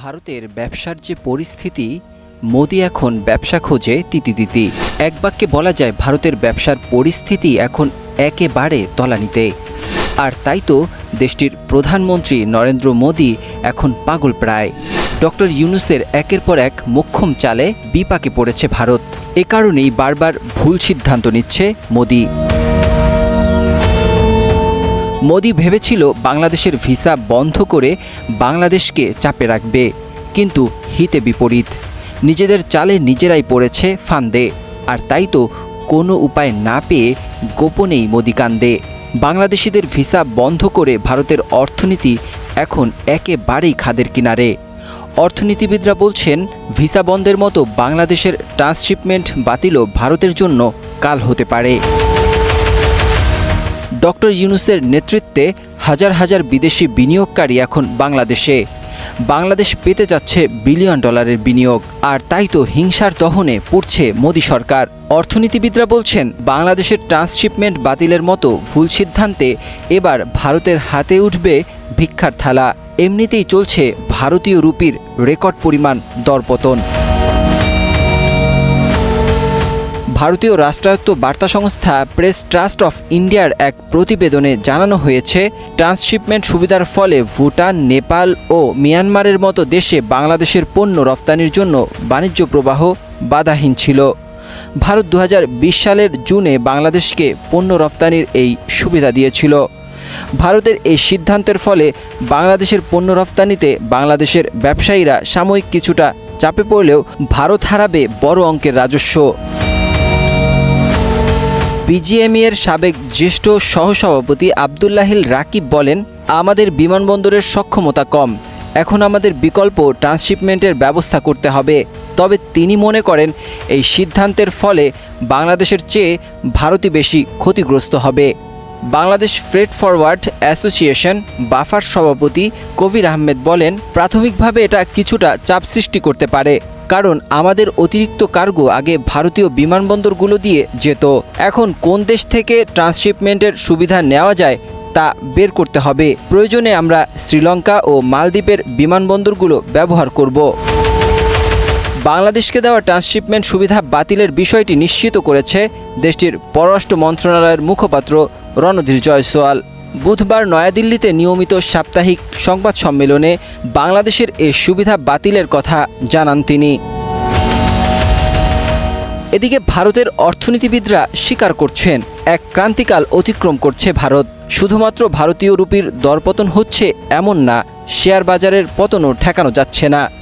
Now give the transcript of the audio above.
ভারতের ব্যবসার যে পরিস্থিতি, মোদি এখন ব্যবসা খোঁজে তিতি তিতি। এক বাক্যে বলা যায়, ভারতের ব্যবসার পরিস্থিতি এখন একেবারে তলানিতে। আর তাই তো দেশটির প্রধানমন্ত্রী নরেন্দ্র মোদি এখন পাগল প্রায়। ডক্টর ইউনুসের একের পর এক মোক্ষম চালে বিপাকে পড়েছে ভারত। এ কারণেই বারবার ভুল সিদ্ধান্ত নিচ্ছে মোদি। মোদি ভেবেছিল বাংলাদেশের ভিসা বন্ধ করে বাংলাদেশকে চাপে রাখবে, কিন্তু হিতে বিপরীত। নিজেদের চালে নিজেরাই পড়েছে ফান্দে, আর তাই তো কোনো উপায় না পেয়ে গোপনেই মোদি কান্দে। বাংলাদেশিদের ভিসা বন্ধ করে ভারতের অর্থনীতি এখন একেবারেই খাদের কিনারে। অর্থনীতিবিদরা বলছেন, ভিসা বন্ধের মতো বাংলাদেশের ট্রান্সশিপমেন্ট বাতিলও ভারতের জন্য কাল হতে পারে। ডক্টর ইউনুসের নেতৃত্বে হাজার হাজার বিদেশি বিনিয়োগকারী এখন বাংলাদেশে। বাংলাদেশ পেতে যাচ্ছে বিলিয়ন ডলারের বিনিয়োগ, আর তাই তো হিংসার দহনে পড়ছে মোদী সরকার। অর্থনীতিবিদরা বলছেন, বাংলাদেশের ট্রান্সশিপমেন্ট বাতিলের মতো ভুল সিদ্ধান্তে এবার ভারতের হাতে উঠবে ভিক্ষার থালা। এমনিতেই চলছে ভারতীয় রুপির রেকর্ড পরিমাণ দরপতন। ভারতীয় রাষ্ট্রায়ত্ত বার্তা সংস্থা প্রেস ট্রাস্ট অফ ইন্ডিয়ার এক প্রতিবেদনে জানানো হয়েছে, ট্রান্সশিপমেন্ট সুবিধার ফলে ভুটান, নেপাল ও মিয়ানমারের মতো দেশে বাংলাদেশের পণ্য রফতানির জন্য বাণিজ্য প্রবাহ বাধাহীন ছিল। ভারত দু হাজার বিশ সালের জুনে বাংলাদেশকে পণ্য রফতানির এই সুবিধা দিয়েছিল। ভারতের এই সিদ্ধান্তের ফলে বাংলাদেশের পণ্য রফতানিতে বাংলাদেশের ব্যবসায়ীরা সাময়িক কিছুটা চাপে পড়লেও ভারত হারাবে বড় অঙ্কের রাজস্ব। বিজিএমই এর সাবেক জ্যেষ্ঠ সহসভাপতি আবদুল্লাহিল রাকিব বলেন, আমাদের বিমানবন্দরের সক্ষমতা কম। এখন আমাদের বিকল্প ট্রান্সশিপমেন্টের ব্যবস্থা করতে হবে। তবে তিনি মনে করেন, এই সিদ্ধান্তের ফলে বাংলাদেশের চেয়ে ভারতই বেশি ক্ষতিগ্রস্ত হবে। Bangladesh freight forward association BAFFA সভাপতি কবির আহমেদ বলেন, প্রাথমিকভাবে এটা কিছুটা চাপ সৃষ্টি করতে পারে। কারণ আমাদের অতিরিক্ত কার্গো আগে ভারতীয় বিমানবন্দরগুলো দিয়ে যেত। এখন কোন দেশ থেকে ট্রান্সশিপমেন্টের সুবিধা নেওয়া যায় তা বের করতে হবে। প্রয়োজনে আমরা শ্রীলঙ্কা ও মালদ্বীপের বিমানবন্দরগুলো ব্যবহার করব। বাংলাদেশকে দেওয়া ট্রান্সশিপমেন্ট সুবিধা বাতিলের বিষয়টি নিশ্চিত করেছে দেশটির পররাষ্ট্র মন্ত্রণালয়ের মুখপাত্র রণধীর জয়সওয়াল। বুধবার নয়াদিল্লিতে নিয়মিত সাপ্তাহিক সংবাদ সম্মেলনে বাংলাদেশের এ সুবিধা বাতিলের কথা জানান তিনি। এদিকে ভারতের অর্থনীতিবিদরা স্বীকার করছেন, এক ক্রান্তিকাল অতিক্রম করছে ভারত। শুধুমাত্র ভারতীয় রুপির দরপতন হচ্ছে এমন না শেয়ার বাজারের পতনও ঠেকানো যাচ্ছে না।